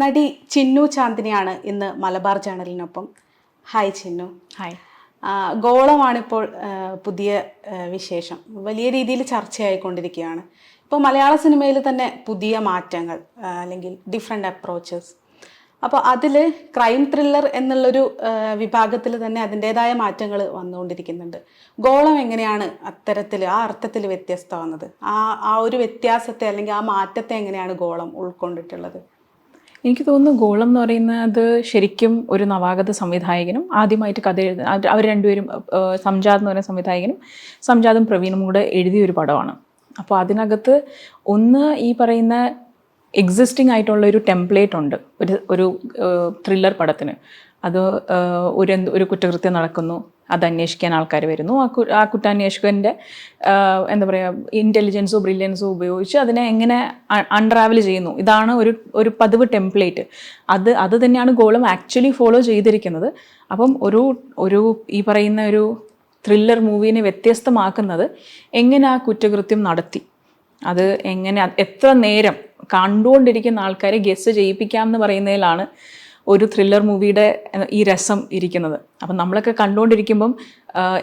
നടി ചിന്നു ചാന്ദിനിയാണ് ഇന്ന് മലബാർ ജേണലിനൊപ്പം. ഹായ് ചിന്നു. ഹായ് ഗോളമാണിപ്പോൾ പുതിയ വിശേഷം. വലിയ രീതിയിൽ ചർച്ചയായിക്കൊണ്ടിരിക്കുകയാണ്. ഇപ്പോൾ മലയാള സിനിമയിൽ തന്നെ പുതിയ മാറ്റങ്ങൾ അല്ലെങ്കിൽ ഡിഫറെന്റ് അപ്രോച്ചസ് അപ്പോൾ അതിൽ ക്രൈം ത്രില്ലർ എന്നുള്ളൊരു വിഭാഗത്തിൽ തന്നെ അതിന്റെതായ മാറ്റങ്ങൾ വന്നുകൊണ്ടിരിക്കുന്നുണ്ട്. ഗോളം എങ്ങനെയാണ് അത്തരത്തിൽ ആ അർത്ഥത്തിൽ വ്യത്യസ്തമാകുന്നത്? ആ ആ ഒരു വ്യത്യാസത്തെ അല്ലെങ്കിൽ ആ മാറ്റത്തെ എങ്ങനെയാണ് ഗോളം ഉൾക്കൊണ്ടിട്ടുള്ളത്? എനിക്ക് തോന്നുന്നു ഗോളം എന്ന് പറയുന്നത് ശരിക്കും ഒരു നവാഗത സംവിധായകനും ആദ്യമായിട്ട് കഥ എഴുതുന്ന അവർ- രണ്ടുപേരും സംജാദ് എന്ന് പറയുന്ന സംവിധായകനും സംജാതും പ്രവീണും കൂടെ എഴുതിയ ഒരു പടമാണ്. അപ്പോൾ അതിനകത്ത് ഒന്ന് ഈ പറയുന്ന എക്സിസ്റ്റിംഗ് ആയിട്ടുള്ള ഒരു ടെംപ്ലേറ്റ് ഉണ്ട്. ഒരു ഒരു ത്രില്ലർ പടത്തിന്. അത് ഒരു ഒരു കുറ്റകൃത്യം നടക്കുന്നു. അത് അന്വേഷിക്കാൻ ആൾക്കാർ വരുന്നു. ആ കു ആ കുറ്റാന്വേഷകന്റെ എന്താ പറയുക ഇന്റലിജൻസോ ബ്രില്യൻസോ ഉപയോഗിച്ച് അതിനെ എങ്ങനെ അൺട്രാവൽ ചെയ്യുന്നു. ഇതാണ് ഒരു ഒരു പതിവ് ടെംപ്ലേറ്റ് അത് അത് തന്നെയാണ് ഗോളം ആക്ച്വലി ഫോളോ ചെയ്തിരിക്കുന്നത്. അപ്പം ഒരു ഒരു ഈ പറയുന്ന ഒരു ത്രില്ലർ മൂവീനെ വ്യത്യസ്തമാക്കുന്നത് എങ്ങനെ ആ കുറ്റകൃത്യം നടത്തി? അത് എങ്ങനെ എത്ര നേരം കണ്ടുകൊണ്ടിരിക്കുന്ന ആൾക്കാരെ ഗസ് ചെയ്യിപ്പിക്കാം എന്ന് പറയുന്നതിലാണ് ഒരു ത്രില്ലർ മൂവിയുടെ ഈ രസം ഇരിക്കുന്നത്. അപ്പം നമ്മളൊക്കെ കണ്ടുകൊണ്ടിരിക്കുമ്പം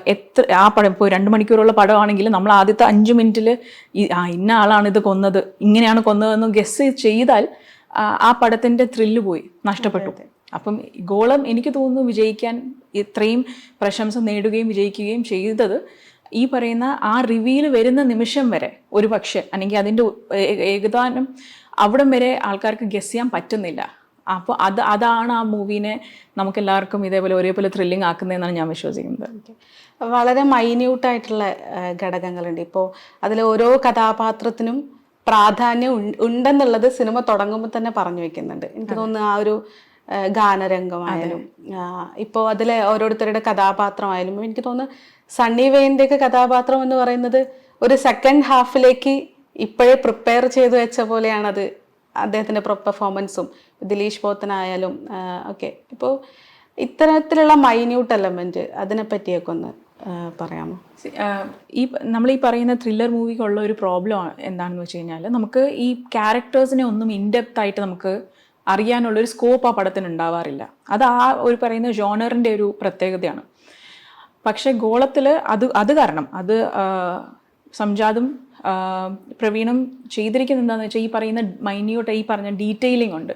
എത്ര ആ പടം ഇപ്പോൾ രണ്ട് മണിക്കൂറുള്ള പടമാണെങ്കിൽ നമ്മൾ ആദ്യത്തെ അഞ്ച് മിനിറ്റിൽ ഈ ആ ഇന്ന ആളാണ് ഇത് കൊന്നത് ഇങ്ങനെയാണ് കൊന്നതെന്ന് ഗസ് ചെയ്താൽ ആ, പടത്തിന്റെ ത്രില്ല് പോയി നഷ്ടപ്പെട്ടു. അപ്പം ഗോളം എനിക്ക് തോന്നുന്നു വിജയിക്കാൻ ഇത്രയും പ്രശംസ നേടുകയും വിജയിക്കുകയും ചെയ്തത് ഈ പറയുന്ന ആ റിവ്യൂൽ വരുന്ന നിമിഷം വരെ ഒരു പക്ഷെ അല്ലെങ്കിൽ അതിന്റെ ഏകദാനം അവിടം വരെ ആൾക്കാർക്ക് ഗസ് ചെയ്യാൻ പറ്റുന്നില്ല. അപ്പോൾ അത് അതാണ് ആ മൂവീനെ നമുക്ക് എല്ലാവർക്കും ഇതേപോലെ ഒരേപോലെ ത്രില്ലിംഗ് ആക്കുന്നതെന്നാണ് ഞാൻ വിശ്വസിക്കുന്നത്. വളരെ മൈന്യൂട്ടായിട്ടുള്ള ഘടകങ്ങളുണ്ട്. ഇപ്പോൾ അതിലെ ഓരോ കഥാപാത്രത്തിനും പ്രാധാന്യം ഉണ്ടെന്നുള്ളത് സിനിമ തുടങ്ങുമ്പോൾ തന്നെ പറഞ്ഞു വെക്കുന്നുണ്ട്. എനിക്ക് തോന്നുന്നു ആ ഒരു ഗാനരംഗമായാലും ഇപ്പോൾ അതിലെ ഓരോരുത്തരുടെ കഥാപാത്രമായാലും എനിക്ക് തോന്നുന്നു സണ്ണി വെയിന്റെയൊക്കെ കഥാപാത്രം എന്ന് പറയുന്നത് ഒരു സെക്കൻഡ് ഹാഫിലേക്ക് ഇപ്പോഴേ പ്രിപ്പയർ ചെയ്തു വെച്ച പോലെയാണത് അദ്ദേഹത്തിന്റെ പെർഫോമൻസും ദിലീഷ് പോത്തനായാലും ഒക്കെ. ഇപ്പോൾ ഇത്തരത്തിലുള്ള മൈന്യൂട്ട് എലമെന്റ് അതിനെപ്പറ്റിയൊക്കെ ഒന്ന് പറയാമോ? ഈ നമ്മൾ ഈ പറയുന്ന ത്രില്ലർ മൂവിക്കുള്ള ഒരു പ്രോബ്ലം എന്താണെന്ന് വെച്ച് കഴിഞ്ഞാൽ നമുക്ക് ഈ ക്യാരക്ടേഴ്സിനെ ഒന്നും ഇൻഡെപ്ത് ആയിട്ട് നമുക്ക് അറിയാനുള്ള ഒരു സ്കോപ്പ് ആ പടത്തിന് ഉണ്ടാവാറില്ല. അത് ആ ഒരു പറയുന്ന ജോണറിന്റെ ഒരു പ്രത്യേകതയാണ്. പക്ഷേ ഗോളത്തിൽ അത് അത് കാരണം അത് സംജാതും പ്രവീണും ചെയ്തിരിക്കുന്നത് എന്താണെന്ന് വെച്ചാൽ ഈ പറയുന്ന മൈന്യൂട്ട് ഈ പറഞ്ഞ ഡീറ്റെയിലിംഗ് ഉണ്ട്.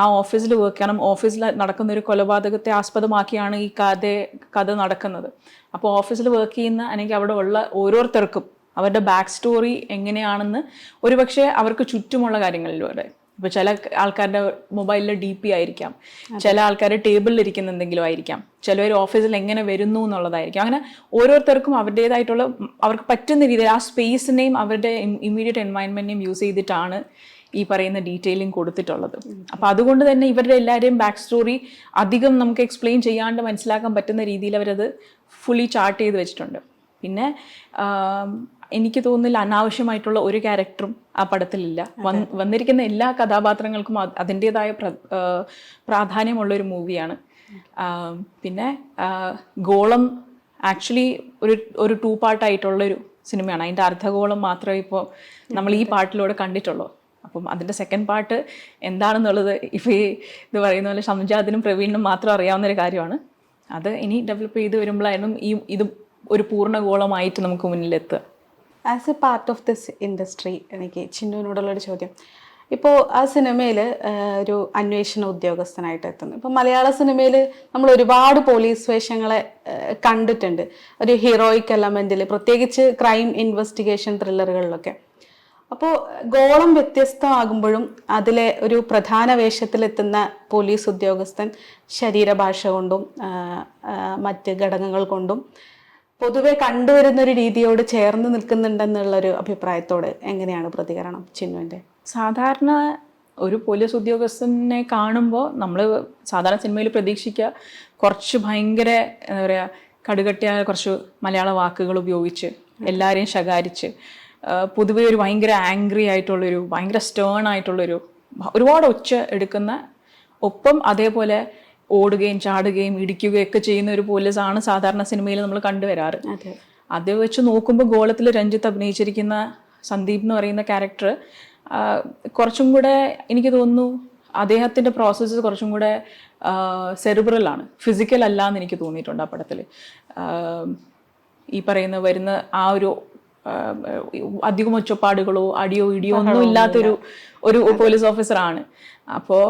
ആ ഓഫീസിൽ വർക്ക് ചെയ്യണം. ഓഫീസിൽ നടക്കുന്ന ഒരു കൊലപാതകത്തെ ആസ്പദമാക്കിയാണ് ഈ കഥ കഥ നടക്കുന്നത്. അപ്പോൾ ഓഫീസിൽ വർക്ക് ചെയ്യുന്ന അല്ലെങ്കിൽ അവിടെ ഉള്ള ഓരോരുത്തർക്കും അവരുടെ ബാക്ക് സ്റ്റോറി എങ്ങനെയാണെന്ന് ഒരുപക്ഷെ അവർക്ക് ചുറ്റുമുള്ള കാര്യങ്ങളിലൂടെ. ഇപ്പോൾ ചില ആൾക്കാരുടെ മൊബൈലിൽ ഡി പി ആയിരിക്കാം. ചില ആൾക്കാർ ടേബിളിൽ ഇരിക്കുന്ന എന്തെങ്കിലും ആയിരിക്കാം. ചിലവർ ഓഫീസിൽ എങ്ങനെ വരുന്നു എന്നുള്ളതായിരിക്കും. അങ്ങനെ ഓരോരുത്തർക്കും അവരുടേതായിട്ടുള്ള അവർക്ക് പറ്റുന്ന രീതിയിൽ ആ സ്പേസിനെയും അവരുടെ ഇമ്മീഡിയറ്റ് എൻവയൺമെന്റിനെയും യൂസ് ചെയ്തിട്ടാണ് ഈ പറയുന്ന ഡീറ്റെയിലിംഗ് കൊടുത്തിട്ടുള്ളത്. അപ്പോൾ അതുകൊണ്ട് തന്നെ ഇവരുടെ എല്ലാവരെയും ബാക്ക് സ്റ്റോറി അധികം നമുക്ക് എക്സ്പ്ലെയിൻ ചെയ്യാണ്ട് മനസ്സിലാക്കാൻ പറ്റുന്ന രീതിയിൽ അവരത് ഫുള്ളി ചാർട്ട് ചെയ്ത് വെച്ചിട്ടുണ്ട്. പിന്നെ എനിക്ക് തോന്നുന്നില്ല അനാവശ്യമായിട്ടുള്ള ഒരു ക്യാരക്ടറും ആ പടത്തിലില്ല. വന്ന് വന്നിരിക്കുന്ന എല്ലാ കഥാപാത്രങ്ങൾക്കും അത് അതിന്റെതായ പ്ര പ്രാധാന്യമുള്ള ഒരു മൂവിയാണ്. പിന്നെ ഗോളം ആക്ച്വലി ഒരു ഒരു ടു പാർട്ടായിട്ടുള്ളൊരു സിനിമയാണ്. അതിന്റെ അർദ്ധഗോളം മാത്രമേ ഇപ്പോൾ നമ്മൾ ഈ പാട്ടിലൂടെ കണ്ടിട്ടുള്ളൂ. അപ്പം അതിന്റെ സെക്കൻഡ് പാർട്ട് എന്താണെന്നുള്ളത് ഇപ്പോൾ ഈ ഇത് പറയുന്ന പോലെ ഷംജാദിനും പ്രവീണിനും മാത്രം അറിയാവുന്ന ഒരു കാര്യമാണ്. അത് ഇനി ഡെവലപ്പ് ചെയ്ത് വരുമ്പോഴായിരുന്നു ഈ ഇത് ഒരു പൂർണ ഗോളമായിട്ട് നമുക്ക് മുന്നിലെത്തുക. As a part of this industry എനിക്ക് ചിന്നുവിനോടുള്ളൊരു ചോദ്യം. ഇപ്പോൾ ആ സിനിമയിൽ ഒരു അന്വേഷണ ഉദ്യോഗസ്ഥനായിട്ട് എത്തുന്നു. ഇപ്പോൾ മലയാള സിനിമയിൽ നമ്മൾ ഒരുപാട് പോലീസ് വേഷങ്ങളെ കണ്ടിട്ടുണ്ട്. ഒരു ഹീറോയിക് എലമെന്റിൽ പ്രത്യേകിച്ച് ക്രൈം ഇൻവെസ്റ്റിഗേഷൻ ത്രില്ലറുകളിലൊക്കെ. അപ്പോൾ ഗോളം വ്യത്യസ്തമാകുമ്പോഴും അതിലെ ഒരു പ്രധാന വേഷത്തിലെത്തുന്ന പോലീസ് ഉദ്യോഗസ്ഥൻ ശരീരഭാഷ കൊണ്ടും മറ്റ് ഘടകങ്ങൾ കൊണ്ടും പൊതുവെ കണ്ടുവരുന്ന ഒരു രീതിയോട് ചേർന്ന് നിൽക്കുന്നുണ്ടെന്നുള്ളൊരു അഭിപ്രായത്തോട് എങ്ങനെയാണ് പ്രതികരണം ചിന്നുവിന്റെ? സാധാരണ ഒരു പോലീസ് ഉദ്യോഗസ്ഥനെ കാണുമ്പോൾ നമ്മൾ സാധാരണ സിനിമയിൽ പ്രതീക്ഷിക്കുക കുറച്ച് ഭയങ്കര എന്താ പറയുക കടുകട്ടിയായ കുറച്ച് മലയാള വാക്കുകൾ ഉപയോഗിച്ച് എല്ലാവരെയും ശകാരിച്ച് പൊതുവെ ഒരു ഭയങ്കര ആംഗ്രി ആയിട്ടുള്ളൊരു ഭയങ്കര സ്റ്റേൺ ആയിട്ടുള്ളൊരു ഒരുപാട് ഒച്ച എടുക്കുന്ന ഒപ്പം അതേപോലെ ഓടുകയും ചാടുകയും ഇടിക്കുകയും ഒക്കെ ചെയ്യുന്ന ഒരു പോലീസാണ് സാധാരണ സിനിമയിൽ നമ്മൾ കണ്ടുവരാറ്. അതെ. വെച്ച് നോക്കുമ്പോൾ ഗോളത്തിൽ രഞ്ജിത്ത് അഭിനയിച്ചിരിക്കുന്ന സന്ദീപ് എന്ന് പറയുന്ന ക്യാരക്ടർ കുറച്ചും കൂടെ എനിക്ക് തോന്നുന്നു അദ്ദേഹത്തിന്റെ പ്രോസസ്സ് കുറച്ചും കൂടെ സെറിബ്രൽ ആണ്. ഫിസിക്കൽ അല്ല എന്ന് എനിക്ക് തോന്നിയിട്ടുണ്ട് ആ പടത്തിൽ. ഈ പറയുന്ന വരുന്ന ആ ഒരു അധികം ഒച്ചപ്പാടുകളോ അടിയോ ഇടിയോ ഒന്നും ഇല്ലാത്തൊരു ഒരു പോലീസ് ഓഫീസറാണ്. അപ്പോൾ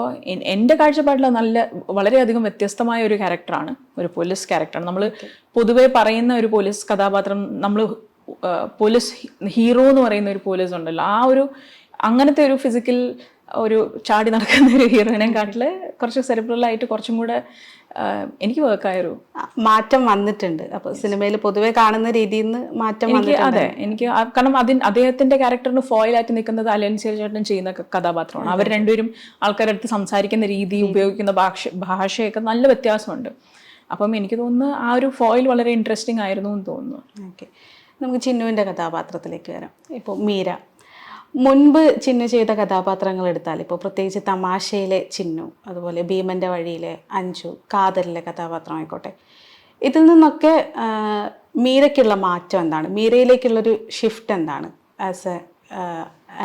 എന്റെ കാഴ്ചപ്പാടിൽ നല്ല വളരെയധികം വ്യത്യസ്തമായ ഒരു ക്യാരക്ടറാണ് ഒരു പോലീസ് ക്യാരക്ടറാണ്. നമ്മൾ പൊതുവെ പറയുന്ന ഒരു പോലീസ് കഥാപാത്രം നമ്മൾ പോലീസ് ഹീറോ എന്ന് പറയുന്ന ഒരു പോലീസ് ഉണ്ടല്ലോ. ആ ഒരു അങ്ങനത്തെ ഒരു ഫിസിക്കൽ ഒരു ചാടി നടക്കുന്ന ഒരു ഹീറോയിനെ കാട്ടിൽ കുറച്ച് സെറിബ്രലായിട്ട് കുറച്ചും കൂടെ എനിക്ക് വർക്കായൊരു മാറ്റം വന്നിട്ടുണ്ട്. അപ്പൊ സിനിമയിൽ പൊതുവെ കാണുന്ന രീതിയിൽ നിന്ന് മാറ്റം എനിക്ക് അതെ എനിക്ക് കാരണം അതിന് അദ്ദേഹത്തിന്റെ ക്യാരക്ടറിന് ഫോയിലായിട്ട് നിൽക്കുന്നത് അലൻ ചേട്ടൻ ചെയ്യുന്ന കഥാപാത്രമാണ്. അവർ രണ്ടുപേരും ആൾക്കാരുടെ അടുത്ത് സംസാരിക്കുന്ന രീതി ഉപയോഗിക്കുന്ന ഭാഷ ഭാഷയൊക്കെ നല്ല വ്യത്യാസമുണ്ട്. അപ്പം എനിക്ക് തോന്നുന്നു ആ ഒരു ഫോയിൽ വളരെ ഇൻട്രസ്റ്റിംഗ് ആയിരുന്നു എന്ന് തോന്നുന്നു. ഓക്കെ നമുക്ക് ചിന്നുവിന്റെ കഥാപാത്രത്തിലേക്ക് വരാം. ഇപ്പോൾ മീര. മുൻപ് ചിന്നു ചെയ്ത കഥാപാത്രങ്ങൾ എടുത്താൽ ഇപ്പോൾ പ്രത്യേകിച്ച് തമാശയിലെ ചിന്നു അതുപോലെ ഭീമന്റെ വഴിയിലെ അഞ്ചു കാതലിലെ കഥാപാത്രമായിക്കോട്ടെ ഇതിൽ നിന്നൊക്കെ മീരയ്ക്കുള്ള മാറ്റം എന്താണ്? മീരയിലേക്കുള്ളൊരു ഷിഫ്റ്റ് എന്താണ് ആസ് എ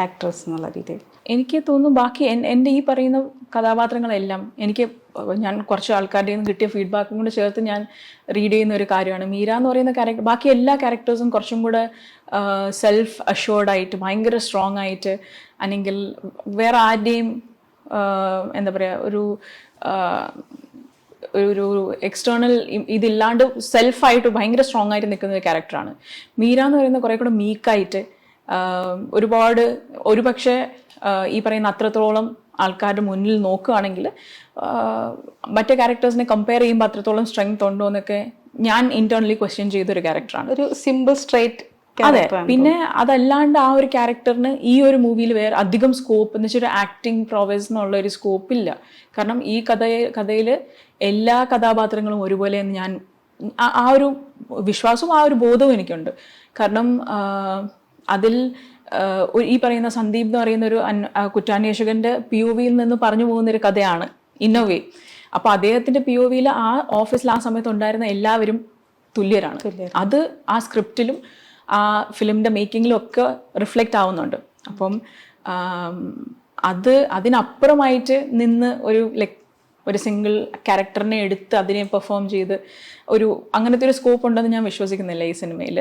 ആക്ട്രസ് എന്നുള്ള രീതിയിൽ? എനിക്ക് തോന്നുന്നു ബാക്കി എൻ- എന്റെ ഈ പറയുന്ന കഥാപാത്രങ്ങളെല്ലാം എനിക്ക് ഞാൻ കുറച്ച് ആൾക്കാരുടെ നിന്ന് കിട്ടിയ ഫീഡ്ബാക്കും കൂടെ ചേർത്ത് ഞാൻ റീഡ് ചെയ്യുന്ന ഒരു കാര്യമാണ്. മീര എന്ന് പറയുന്ന ക്യാരക്ടർ ബാക്കി എല്ലാ ക്യാരക്ടേഴ്സും കുറച്ചും കൂടെ സെൽഫ് അഷോർഡ് ആയിട്ട് ഭയങ്കര സ്ട്രോങ് ആയിട്ട് അല്ലെങ്കിൽ വേറെ ആരുടെയും എന്താ പറയുക ഒരു ഒരു എക്സ്റ്റേണൽ ഇതില്ലാണ്ട് സെൽഫായിട്ട് ഭയങ്കര സ്ട്രോങ് ആയിട്ട് നിൽക്കുന്ന ഒരു ക്യാരക്ടറാണ് മീര എന്ന് പറയുന്ന കുറെ കൂടെ മീക്കായിട്ട് ഒരുപാട് ഒരുപക്ഷെ ഈ പറയുന്ന അത്രത്തോളം ആൾക്കാരുടെ മുന്നിൽ നോക്കുകയാണെങ്കിൽ മറ്റേ ക്യാരക്ടേഴ്സിനെ കമ്പയർ ചെയ്യുമ്പോൾ അത്രത്തോളം സ്ട്രെങ്ത് ഉണ്ടോ എന്നൊക്കെ ഞാൻ ഇന്റേണലി ക്വസ്റ്റ്യൻ ചെയ്ത ഒരു ക്യാരക്ടറാണ് ഒരു സിമ്പിൾ സ്ട്രേറ്റ് അതെ പിന്നെ അതല്ലാണ്ട് ആ ഒരു ക്യാരക്ടറിന് ഈ ഒരു മൂവിയിൽ വേറെ അധികം സ്കോപ്പ് എന്ന് വെച്ചാൽ ഒരു ആക്ടിങ് പ്രോവൈസ് എന്നുള്ള ഒരു സ്കോപ്പ് ഇല്ല. കാരണം ഈ കഥയെ കഥയിൽ എല്ലാ കഥാപാത്രങ്ങളും ഒരുപോലെ എന്ന് ഞാൻ ആ- ഒരു വിശ്വാസവും ആ ഒരു ബോധവും എനിക്കുണ്ട്. കാരണം അതിൽ ഈ പറയുന്ന സന്ദീപ് എന്ന് പറയുന്ന ഒരു കുറ്റാന്വേഷകന്റെ പി ഒ വിയിൽ നിന്ന് പറഞ്ഞു പോകുന്ന ഒരു കഥയാണ് ഇന്നോവേ അപ്പൊ അദ്ദേഹത്തിന്റെ പി ഒ വിയിൽ ആ ഓഫീസിൽ ആ സമയത്ത് ഉണ്ടായിരുന്ന എല്ലാവരും തുല്യരാണ്. അത് ആ സ്ക്രിപ്റ്റിലും ആ ഫിലിമിന്റെ മേക്കിങ്ങിലും ഒക്കെ റിഫ്ലക്റ്റ് ആവുന്നുണ്ട്. അപ്പം അത് അതിനപ്പുറമായിട്ട് നിന്ന് ഒരു ലൈക് ഒരു സിംഗിൾ ക്യാരക്ടറിനെ എടുത്ത് അതിനെ പെർഫോം ചെയ്ത് ഒരു അങ്ങനത്തെ ഒരു സ്കോപ്പ് ഉണ്ടെന്ന് ഞാൻ വിശ്വസിക്കുന്നില്ല ഈ സിനിമയിൽ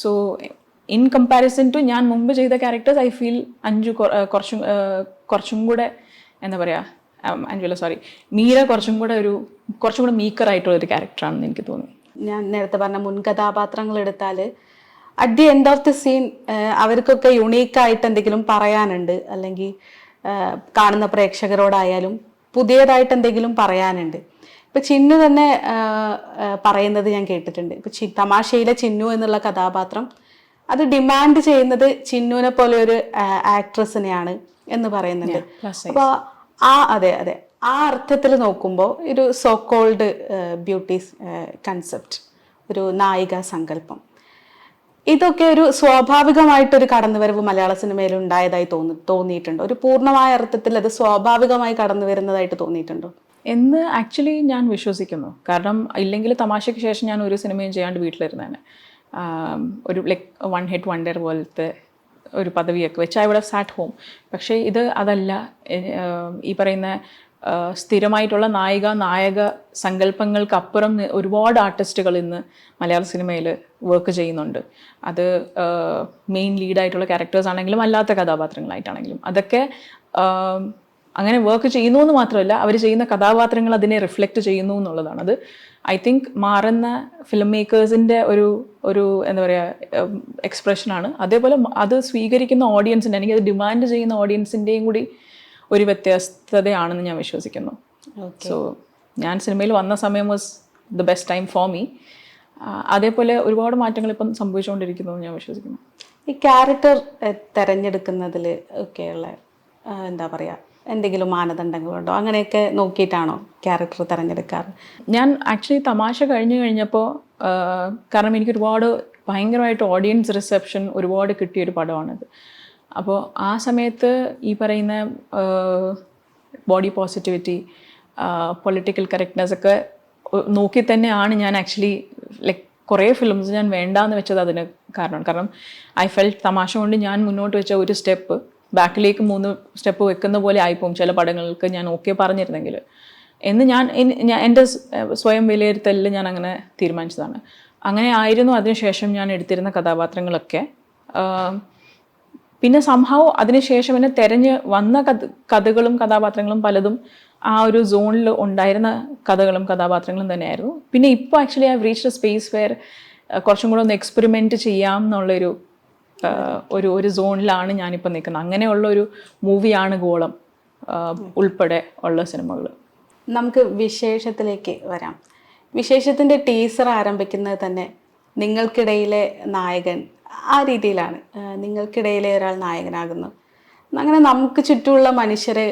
സോ ഇൻ കമ്പാരിസൺ ടു ഞാൻ മുമ്പ് ചെയ്ത ക്യാരക്ടേഴ്സ് ഐ ഫീൽ അഞ്ചു കുറച്ചും കുറച്ചും കൂടെ എന്താ പറയുക അഞ്ചുല സോറി മീര കുറച്ചും കൂടെ ഒരു കുറച്ചും കൂടെ മീക്കർ ആയിട്ടുള്ള ഒരു ക്യാരക്ടറാണെന്ന് എനിക്ക് തോന്നി. ഞാൻ നേരത്തെ പറഞ്ഞ മുൻ കഥാപാത്രങ്ങൾ എടുത്താൽ at the end of the scene അവർക്കൊക്കെ യുണീക്കായിട്ട് എന്തെങ്കിലും പറയാനുണ്ട് അല്ലെങ്കിൽ കാണുന്ന പ്രേക്ഷകരോടായാലും പുതിയതായിട്ട് എന്തെങ്കിലും പറയാനുണ്ട്. ഇപ്പൊ ചിന്നു തന്നെ പറയുന്നത് ഞാൻ കേട്ടിട്ടുണ്ട്. ഇപ്പൊ ചി തമാശയിലെ ചിന്നു എന്നുള്ള കഥാപാത്രം അത് ഡിമാൻഡ് ചെയ്യുന്നത് ചിന്നുവിനെ പോലെ ഒരു ആക്ട്രസിനെയാണ് എന്ന് പറയുന്നുണ്ട്. അപ്പൊ ആ അതെ അതെ. ആ അർത്ഥത്തിൽ നോക്കുമ്പോൾ ഒരു സോ കോൾഡ് ബ്യൂട്ടി കൺസെപ്റ്റ് ഒരു നായിക സങ്കല്പം. ഇതൊക്കെ ഒരു സ്വാഭാവികമായിട്ടൊരു കടന്നുവരവ് മലയാള സിനിമയിൽ ഉണ്ടായതായി തോന്നി തോന്നിയിട്ടുണ്ടോ. ഒരു പൂർണമായ അർത്ഥത്തിൽ അത് സ്വാഭാവികമായി കടന്നു വരുന്നതായിട്ട് തോന്നിയിട്ടുണ്ടോ? എന്ന് ആക്ച്വലി ഞാൻ വിശ്വസിക്കുന്നു. കാരണം ഇല്ലെങ്കിൽ തമാശയ്ക്ക് ശേഷം ഞാൻ ഒരു സിനിമയും ചെയ്യാണ്ട് വീട്ടിലിരുന്നേനെ. ഒരു ലൈക്ക് വൺ ഹിറ്റ് വണ്ടർ പോലത്തെ ഒരു പദവിയൊക്കെ വെച്ച് ഐ വുഡ് സാറ്റ് ഹോം പക്ഷേ ഇത് അതല്ല. ഈ പറയുന്ന സ്ഥിരമായിട്ടുള്ള നായിക നായക സങ്കല്പങ്ങൾക്കപ്പുറം ഒരുപാട് ആർട്ടിസ്റ്റുകൾ ഇന്ന് മലയാള സിനിമയിൽ വർക്ക് ചെയ്യുന്നുണ്ട്. അത് മെയിൻ ലീഡായിട്ടുള്ള ക്യാരക്ടേഴ്സ് ആണെങ്കിലും അല്ലാത്ത കഥാപാത്രങ്ങളായിട്ടാണെങ്കിലും. അതൊക്കെ അങ്ങനെ വർക്ക് ചെയ്യുന്നു എന്ന് മാത്രമല്ല അവർ ചെയ്യുന്ന കഥാപാത്രങ്ങൾ അതിനെ റിഫ്ലക്റ്റ് ചെയ്യുന്നു എന്നുള്ളതാണ്. അത് ഐ തിങ്ക് മാറുന്ന ഫിലിം മേക്കേഴ്സിന്റെ ഒരു ഒരു എന്താ പറയുക എക്സ്പ്രഷനാണ് അതേപോലെ അത് സ്വീകരിക്കുന്ന ഓഡിയൻസിന്റെ അല്ലെങ്കിൽ അത് ഡിമാൻഡ് ചെയ്യുന്ന ഓഡിയൻസിന്റെയും കൂടി ഒരു വ്യത്യസ്തതയാണെന്ന് ഞാൻ വിശ്വസിക്കുന്നു. സോ ഞാൻ സിനിമയിൽ വന്ന സമയം was the best time for me അതേപോലെ ഒരുപാട് മാറ്റങ്ങൾ ഇപ്പം സംഭവിച്ചുകൊണ്ടിരിക്കുന്നു ഞാൻ വിശ്വസിക്കുന്നു. ഈ ക്യാരക്ടർ തിരഞ്ഞെടുക്കുന്നതിൽ ഒക്കെയുള്ള എന്താ പറയുക എന്തെങ്കിലും മാനദണ്ഡങ്ങളുണ്ടോ അങ്ങനെയൊക്കെ നോക്കിയിട്ടാണോ ക്യാരക്ടർ തിരഞ്ഞെടുക്കാറ്? ഞാൻ ആക്ച്വലി തമാശ കഴിഞ്ഞു കഴിഞ്ഞപ്പോൾ കാരണം എനിക്ക് ഒരുപാട് ഭയങ്കരമായിട്ട് ഓഡിയൻസ് റിസപ്ഷൻ ഒരുപാട് കിട്ടിയൊരു പടമാണിത്. അപ്പോൾ ആ സമയത്ത് ഈ പറയുന്ന ബോഡി പോസിറ്റിവിറ്റി പൊളിറ്റിക്കൽ കറക്റ്റ്നെസ് ഒക്കെ നോക്കി തന്നെയാണ് ഞാൻ ആക്ച്വലി ലൈക് കുറേ ഫിലിംസ് ഞാൻ വേണ്ടാന്ന് വെച്ചത് അതിന് കാരണം. കാരണം ഐ ഫെൽറ്റ് തമാശ കൊണ്ട് ഞാൻ മുന്നോട്ട് വെച്ച ഒരു സ്റ്റെപ്പ് ബാക്കിലേക്ക് മൂന്ന് സ്റ്റെപ്പ് വെക്കുന്ന പോലെ ആയിപ്പോവും ചില പടങ്ങൾക്ക് ഞാൻ ഓക്കെ പറഞ്ഞിരുന്നെങ്കിൽ. എന്ന് ഞാൻ എൻ- എന്റെ സ്വയം വിലയിരുത്തലിൽ ഞാൻ അങ്ങനെ തീരുമാനിച്ചതാണ്. അങ്ങനെ ആയിരുന്നു അതിനുശേഷം ഞാൻ എടുത്തിരുന്ന കഥാപാത്രങ്ങളൊക്കെ. പിന്നെ സംഭവം അതിനുശേഷം എന്നെ തെരഞ്ഞ് വന്ന കഥ കഥകളും കഥാപാത്രങ്ങളും പലതും ആ ഒരു സോണിൽ ഉണ്ടായിരുന്ന കഥകളും കഥാപാത്രങ്ങളും തന്നെയായിരുന്നു. പിന്നെ ഇപ്പോൾ actually I reach a space where കുറച്ചും കൂടെ ഒന്ന് എക്സ്പെരിമെന്റ് ചെയ്യാം എന്നുള്ളൊരു ഒരു ഒരു സോണിലാണ് ഞാനിപ്പോൾ നിൽക്കുന്നത്. അങ്ങനെയുള്ള ഒരു മൂവിയാണ് ഗോളം ഉൾപ്പെടെ ഉള്ള സിനിമകൾ നമുക്ക് വിശേഷത്തിലേക്ക് വരാം. വിശേഷത്തിന്റെ ടീസർ ആരംഭിക്കുന്നത് തന്നെ നിങ്ങൾക്കിടയിലെ നായകൻ ആ രീതിയിലാണ്. നിങ്ങൾക്കിടയിലെ ഒരാൾ നായകനാകുന്നു. അങ്ങനെ നമുക്ക് ചുറ്റുമുള്ള മനുഷ്യരെ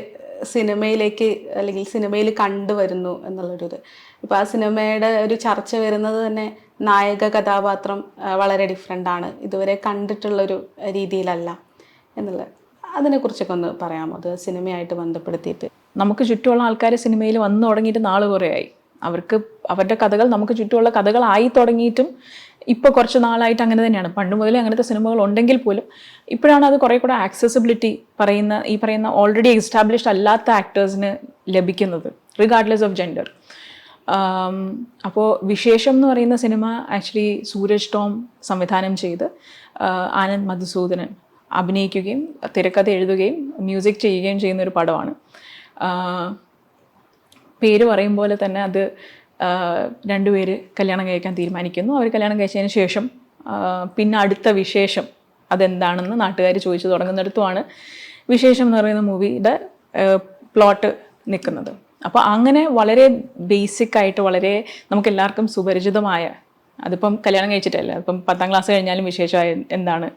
സിനിമയിലേക്ക് അല്ലെങ്കിൽ സിനിമയിൽ കണ്ടുവരുന്നു എന്നുള്ളൊരു ഇത് ഇപ്പോൾ ആ സിനിമയുടെ ഒരു ചർച്ച വരുന്നത് തന്നെ നായക കഥാപാത്രം വളരെ ഡിഫറെന്റ് ആണ്. ഇതുവരെ കണ്ടിട്ടുള്ളൊരു രീതിയിലല്ല എന്നുള്ളത്. അതിനെക്കുറിച്ചൊക്കെ ഒന്ന് പറയാമോ? അത് സിനിമയായിട്ട് ബന്ധപ്പെടുത്തിയിട്ട്. നമുക്ക് ചുറ്റുമുള്ള ആൾക്കാർ സിനിമയിൽ വന്നു തുടങ്ങിയിട്ട് നാൾ കുറേയായി. അവർക്ക് അവരുടെ കഥകൾ നമുക്ക് ചുറ്റുമുള്ള കഥകളായി തുടങ്ങിയിട്ടും ഇപ്പോൾ കുറച്ച് നാളായിട്ട് അങ്ങനെ തന്നെയാണ്. പണ്ട് മുതലേ അങ്ങനത്തെ സിനിമകൾ ഉണ്ടെങ്കിൽ പോലും ഇപ്പോഴാണ് അത് കുറേ കൂടെ ആക്സസിബിലിറ്റി പറയുന്ന ഈ പറയുന്ന ഓൾറെഡി എസ്റ്റാബ്ലിഷ്ഡ് അല്ലാത്ത ആക്ടേഴ്സിന് ലഭിക്കുന്നത് റിഗാർഡ്ലെസ് ഓഫ് ജെൻഡർ അപ്പോൾ വിശേഷം എന്ന് പറയുന്ന സിനിമ ആക്ച്വലി സൂരജ് ടോം സംവിധാനം ചെയ്ത് ആനന്ദ് മധുസൂദനൻ അഭിനയിക്കുകയും തിരക്കഥ എഴുതുകയും മ്യൂസിക് ചെയ്യുകയും ചെയ്യുന്ന ഒരു പടമാണ്. പേര് പറയും പോലെ തന്നെ അത് രണ്ടുപേര് കല്യാണം കഴിക്കാൻ തീരുമാനിക്കുന്നു. അവർ കല്യാണം കഴിച്ചതിന് ശേഷം പിന്നെ അടുത്ത വിശേഷം അതെന്താണെന്ന് നാട്ടുകാർ ചോദിച്ചു തുടങ്ങുന്നിടത്തുമാണ് വിശേഷം എന്ന് പറയുന്ന മൂവിയുടെ പ്ലോട്ട് നിൽക്കുന്നത്. അപ്പോൾ അങ്ങനെ വളരെ ബേസിക് ആയിട്ട് വളരെ നമുക്ക് എല്ലാവർക്കും സുപരിചിതമായ അതിപ്പം കല്യാണം കഴിച്ചിട്ടല്ല ഇപ്പം പത്താം ക്ലാസ് കഴിഞ്ഞാലും വിശേഷമായ എന്താണ്?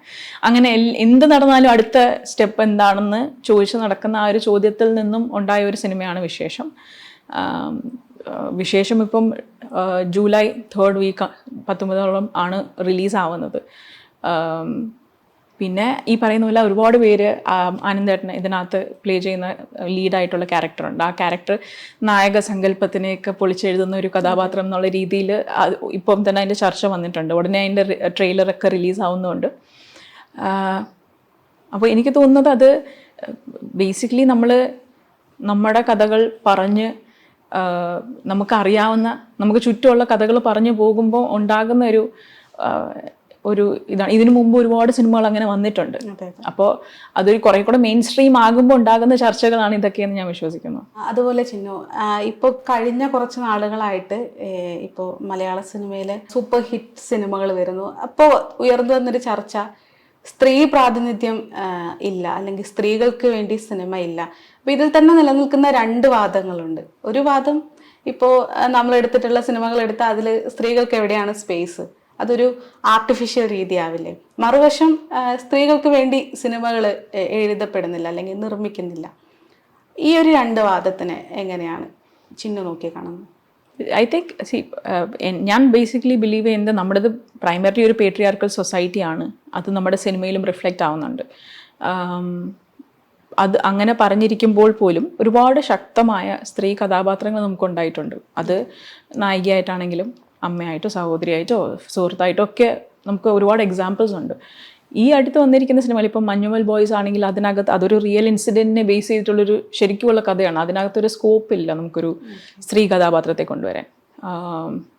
അങ്ങനെ എന്ത് നടന്നാലും അടുത്ത സ്റ്റെപ്പ് എന്താണെന്ന് ചോദിച്ചു നടക്കുന്ന ആ ഒരു ചോദ്യത്തിൽ നിന്നും ഉണ്ടായ ഒരു സിനിമയാണ് വിശേഷം. വിശേഷം ഇപ്പം ജൂലൈ തേർഡ് വീക്ക് പത്തൊമ്പതോളം ആണ് റിലീസ് ആവുന്നത്. പിന്നെ ഈ പറയുന്ന പോലെ ഒരുപാട് പേര് ആനന്ദേട്ടൻ ഇതിനകത്ത് പ്ലേ ചെയ്യുന്ന ലീഡായിട്ടുള്ള ക്യാരക്ടറുണ്ട് ആ ക്യാരക്ടർ നായക സങ്കല്പത്തിനെയൊക്കെ പൊളിച്ചെഴുതുന്ന ഒരു കഥാപാത്രം എന്നുള്ള രീതിയിൽ ഇപ്പം തന്നെ അതിന്റെ ചർച്ച വന്നിട്ടുണ്ട്. ഉടനെ അതിന്റെ ട്രെയിലറൊക്കെ റിലീസ് ആവുന്നതുകൊണ്ട് അപ്പോൾ എനിക്ക് തോന്നുന്നത് അത് ബേസിക്കലി നമ്മൾ നമ്മുടെ കഥകൾ പറഞ്ഞ് നമുക്കറിയാവുന്ന നമുക്ക് ചുറ്റുമുള്ള കഥകൾ പറഞ്ഞു പോകുമ്പോൾ ഉണ്ടാകുന്ന ഒരു ഒരു ഇതാണ്. ഇതിനു മുമ്പ് ഒരുപാട് സിനിമകൾ അങ്ങനെ വന്നിട്ടുണ്ട്. അപ്പോ അപ്പോൾ അതൊരു കുറെ കൂടെ മെയിൻ സ്ട്രീം ആകുമ്പോൾ ഉണ്ടാകുന്ന ചർച്ചകളാണ് ഇതൊക്കെയെന്ന് ഞാൻ വിശ്വസിക്കുന്നു. അതുപോലെ ചിന്നു ഇപ്പോൾ കഴിഞ്ഞ കുറച്ച് നാളുകളായിട്ട് ഇപ്പോ മലയാള സിനിമയിലെ സൂപ്പർ ഹിറ്റ് സിനിമകൾ വരുന്നു. അപ്പോൾ ഉയർന്നു വന്നൊരു ചർച്ച സ്ത്രീ പ്രാതിനിധ്യം ഇല്ല അല്ലെങ്കിൽ സ്ത്രീകൾക്ക് വേണ്ടി സിനിമ ഇല്ല. അപ്പോൾ ഇതിൽ തന്നെ നിലനിൽക്കുന്ന രണ്ട് വാദങ്ങളുണ്ട്. ഒരു വാദം ഇപ്പോ നമ്മൾ എടുത്തിട്ടുള്ള സിനിമകൾ എടുത്താൽ അതിൽ സ്ത്രീകൾക്ക് എവിടെയാണ് സ്പേസ് അതൊരു ആർട്ടിഫിഷ്യൽ രീതിയാവില്ലേ? മറുവശം സ്ത്രീകൾക്ക് വേണ്ടി സിനിമകൾ എഴുതപ്പെടുന്നില്ല അല്ലെങ്കിൽ നിർമ്മിക്കുന്നില്ല. ഈ ഒരു രണ്ട് വാദത്തിന് എങ്ങനെയാണ് ചിഹ്ന നോക്കി കാണുന്നത്? ഐ തിങ്ക് സി ഞാൻ ബേസിക്കലി ബിലീവ് ചെയ്യുന്നത് നമ്മുടേത് പ്രൈമറി ഒരു പേട്രിയാർക്കൽ സൊസൈറ്റി ആണ്. അത് നമ്മുടെ സിനിമയിലും റിഫ്ലക്റ്റ് ആവുന്നുണ്ട്. അത് അങ്ങനെ പറഞ്ഞിരിക്കുമ്പോൾ പോലും ഒരുപാട് ശക്തമായ സ്ത്രീ കഥാപാത്രങ്ങൾ നമുക്കുണ്ടായിട്ടുണ്ട്. അത് നായികയായിട്ടാണെങ്കിലും അമ്മയായിട്ടോ സഹോദരിയായിട്ടോ സുഹൃത്തായിട്ടോ ഒക്കെ നമുക്ക് ഒരുപാട് എക്സാമ്പിൾസ് ഉണ്ട്. ഈ അടുത്ത് വന്നിരിക്കുന്ന സിനിമയിൽ ഇപ്പം മഞ്ഞുമൽ ബോയ്സ് ആണെങ്കിൽ അതിനകത്ത് അതൊരു റിയൽ ഇൻസിഡന്റിനെ ബേസ് ചെയ്തിട്ടുള്ളൊരു ശരിക്കുമുള്ള കഥയാണ്. അതിനകത്തൊരു സ്കോപ്പ് ഇല്ല നമുക്കൊരു സ്ത്രീ കഥാപാത്രത്തെ കൊണ്ടുവരാൻ.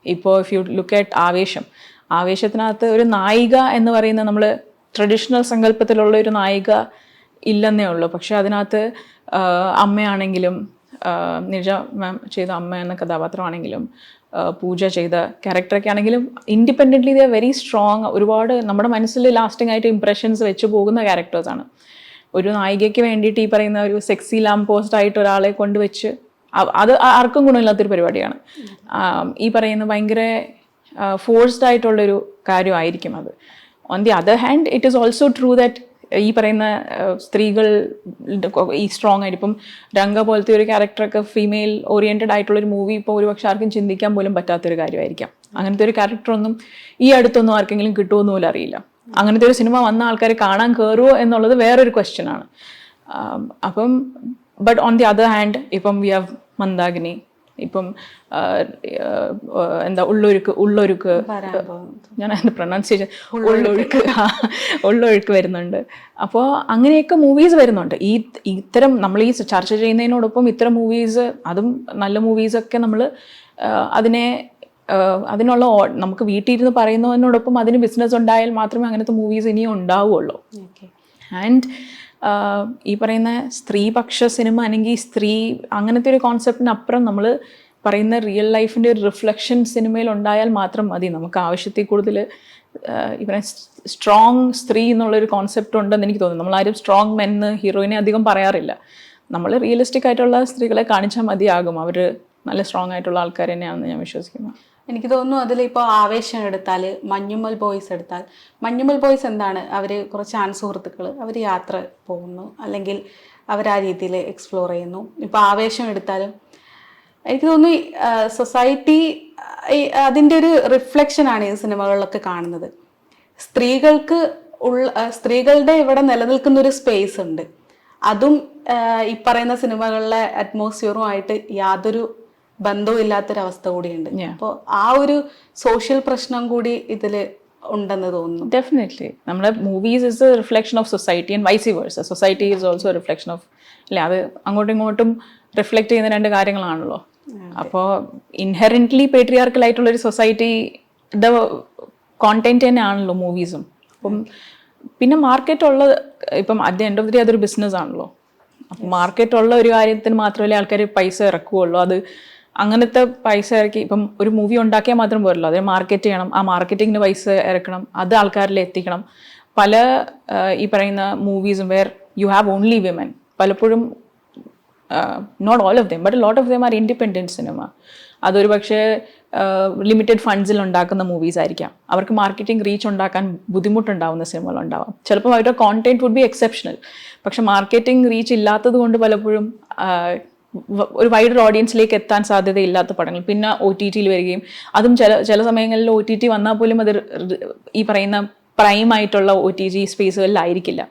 ഇപ്പോൾ ഇഫ് യു ലുക്ക് അറ്റ് ആവേശം ആവേശത്തിനകത്ത് ഒരു നായിക എന്ന് പറയുന്ന നമ്മൾ ട്രഡീഷണൽ സങ്കല്പത്തിലുള്ള ഒരു നായിക ഇല്ലെന്നേ ഉള്ളൂ. പക്ഷെ അതിനകത്ത് അമ്മയാണെങ്കിലും നിജ മാം ചെയ്ത അമ്മ എന്ന കഥാപാത്രമാണെങ്കിലും പൂജ ചെയ്ത ക്യാരക്ടറൊക്കെ ആണെങ്കിലും ഇൻഡിപെൻഡന്റ്ലി ദ വെരി സ്ട്രോങ് ഒരുപാട് നമ്മുടെ മനസ്സിൽ ലാസ്റ്റിംഗ് ആയിട്ട് ഇംപ്രഷൻസ് വെച്ച് പോകുന്ന ക്യാരക്ടേഴ്സാണ് ഒരു നായികയ്ക്ക് വേണ്ടിയിട്ട് ഈ പറയുന്ന ഒരു സെക്സി ലാം പോസ്റ്റ് ആയിട്ട് ഒരാളെ കൊണ്ടുവച്ച് അത് ആർക്കും ഗുണമില്ലാത്തൊരു പരിപാടിയാണ്. ഈ പറയുന്ന ഭയങ്കര ഫോഴ്സ്ഡ് ആയിട്ടുള്ളൊരു കാര്യമായിരിക്കും അത്. On the other hand it is also true that ഈ പറയുന്ന സ്ത്രീകൾ ഈ സ്ട്രോങ് ആയിട്ട് ഇപ്പം രംഗ പോലത്തെ ഒരു ക്യാരക്ടറൊക്കെ ഫീമെയിൽ ഓറിയന്റഡ് ആയിട്ടുള്ള ഒരു മൂവി ഇപ്പോൾ ഒരുപക്ഷെ ആർക്കും ചിന്തിക്കാൻ പോലും പറ്റാത്തൊരു കാര്യമായിരിക്കാം. അങ്ങനത്തെ ഒരു ക്യാരക്ടറൊന്നും ഈ അടുത്തൊന്നും ആർക്കെങ്കിലും കിട്ടുമെന്ന് പോലും അറിയില്ല. അങ്ങനത്തെ ഒരു സിനിമ വന്ന ആൾക്കാർ കാണാൻ കയറുമോ എന്നുള്ളത് വേറൊരു ക്വസ്റ്റ്യൻ ആണ്. അപ്പം but on the other hand ഇപ്പം വി ഹാവ് മന്ദാകിനി ഇപ്പം എന്താ ഉള്ളൊരുക്ക് ഉള്ളൊരുക്ക് ഞാൻ അതിന്റെ പ്രൊണൗൺസിയേഷൻ ഉള്ളൊഴുക്ക് ഉള്ളൊഴുക്ക് വരുന്നുണ്ട്. അപ്പോൾ അങ്ങനെയൊക്കെ മൂവീസ് വരുന്നുണ്ട്. ഈ ഇത്തരം നമ്മൾ ഈ ചർച്ച ചെയ്യുന്നതിനോടൊപ്പം ഇത്തരം മൂവീസ് അതും നല്ല മൂവീസൊക്കെ നമ്മൾ അതിനെ അതിനുള്ള നമുക്ക് വീട്ടിൽ ഇരുന്ന് പറയുന്നതിനോടൊപ്പം അതിന് ബിസിനസ് ഉണ്ടായാൽ മാത്രമേ അങ്ങനത്തെ മൂവീസ് ഇനിയും ഉണ്ടാവുള്ളൂ. ആൻഡ് ഈ പറയുന്ന സ്ത്രീപക്ഷ സിനിമ അല്ലെങ്കിൽ സ്ത്രീ അങ്ങനത്തെ ഒരു കോൺസെപ്റ്റിനപ്പുറം നമ്മൾ പറയുന്ന റിയൽ ലൈഫിന്റെ ഒരു റിഫ്ലക്ഷൻ സിനിമയിൽ ഉണ്ടായാൽ മാത്രം മതി. നമുക്ക് ആവശ്യത്തിൽ കൂടുതൽ പറയുന്ന സ്ട്രോങ് സ്ത്രീ എന്നുള്ളൊരു കോൺസെപ്റ്റ് ഉണ്ടെന്ന് എനിക്ക് തോന്നുന്നു. നമ്മളാരും സ്ട്രോങ് മെൻ ഹീറോയിനെ അധികം പറയാറില്ല. നമ്മൾ റിയലിസ്റ്റിക് ആയിട്ടുള്ള സ്ത്രീകളെ കാണിച്ചാൽ മതിയാകും. അവർ നല്ല സ്ട്രോങ് ആയിട്ടുള്ള ആൾക്കാർ തന്നെയാണെന്ന് ഞാൻ വിശ്വസിക്കുന്നു. എനിക്ക് തോന്നുന്നു അതിലിപ്പോൾ ആവേശം എടുത്താൽ മഞ്ഞുമ്മൽ ബോയ്സ് എടുത്താൽ മഞ്ഞുമ്മൽ ബോയ്സ് എന്താണ്? അവർ കുറച്ച് ആൺ സുഹൃത്തുക്കൾ അവർ യാത്ര പോകുന്നു. അല്ലെങ്കിൽ അവർ ആ രീതിയിൽ എക്സ്പ്ലോർ ചെയ്യുന്നു. ഇപ്പോൾ ആവേശം എടുത്താലും എനിക്ക് തോന്നുന്നു സൊസൈറ്റി അതിന്റെ ഒരു റിഫ്ലക്ഷനാണ് ഈ സിനിമകളിലൊക്കെ കാണുന്നത്. സ്ത്രീകൾക്ക് ഉള്ള സ്ത്രീകളുടെ ഇവിടെ നിലനിൽക്കുന്ന ഒരു സ്പേസ് ഉണ്ട്. അതും ഈ പറയുന്ന സിനിമകളിലെ അറ്റ്മോസ്ഫിയറുമായിട്ട് യാതൊരു ബന്ധവും ഇല്ലാത്തൊരവസ്ഥ കൂടിയുണ്ട് അപ്പോൾ ആ ഒരു സോഷ്യൽ പ്രശ്നം കൂടി ഇതിൽ ഉണ്ടെന്ന് തോന്നുന്നു. ഡെഫിനറ്റ്ലി നമ്മുടെ movies is a reflection of society and vice versa society is also reflection of അല്ലെ? അത് അങ്ങോട്ടും ഇങ്ങോട്ടും റിഫ്ലക്ട് ചെയ്യുന്ന രണ്ട് കാര്യങ്ങളാണല്ലോ. അപ്പോൾ ഇൻഹെറന്റ്ലി പേട്രിയാർക്കൽ ആയിട്ടുള്ള ഒരു സൊസൈറ്റി ദ കോണ്ടന്റ് തന്നെ ആണല്ലോ മൂവീസും അപ്പം പിന്നെ മാർക്കറ്റ് ഉള്ള ഇപ്പം at the end of the അതൊരു ബിസിനസ് ആണല്ലോ. അപ്പം മാർക്കറ്റ് ഉള്ള ഒരു കാര്യത്തിന് മാത്രമല്ലേ ആൾക്കാർ പൈസ ഇറക്കുകയുള്ളൂ അത് അങ്ങനത്തെ പൈസ ഇറക്കി ഇപ്പം ഒരു മൂവി ഉണ്ടാക്കിയാൽ മാത്രം പോരല്ലോ. അതിന് മാർക്കറ്റ് ചെയ്യണം. ആ മാർക്കറ്റിങ്ങിന് പൈസ ഇറക്കണം. അത് ആൾക്കാരിൽ എത്തിക്കണം. പല ഈ പറയുന്ന മൂവീസും where you have only women പലപ്പോഴും not all of them but lot of them are independent cinema അതൊരു പക്ഷേ ലിമിറ്റഡ് ഫണ്ട്സിൽ ഉണ്ടാക്കുന്ന മൂവീസ് ആയിരിക്കാം. അവർക്ക് മാർക്കറ്റിംഗ് റീച്ച് ഉണ്ടാക്കാൻ ബുദ്ധിമുട്ടുണ്ടാവുന്ന സിനിമകൾ ഉണ്ടാവാം. ചിലപ്പോൾ അവരുടെ കോണ്ടന്റ് വുഡ് ബി എക്സെപ്ഷണൽ പക്ഷെ മാർക്കറ്റിംഗ് റീച്ച് ഇല്ലാത്തത് കൊണ്ട് പലപ്പോഴും ഒരു വൈഡർ ഓഡിയൻസിലേക്ക് എത്താൻ സാധ്യതയില്ലാത്ത പടങ്ങൾ. പിന്നെ ഒ ടി ടിയിൽ വരികയും അതും ചില ചില സമയങ്ങളിൽ ഒ ടി ടി വന്നാൽ പോലും അത് ഈ പറയുന്ന പ്രൈം ആയിട്ടുള്ള ഒ ടി ജി സ്പേസുകളിലായിരിക്കില്ല.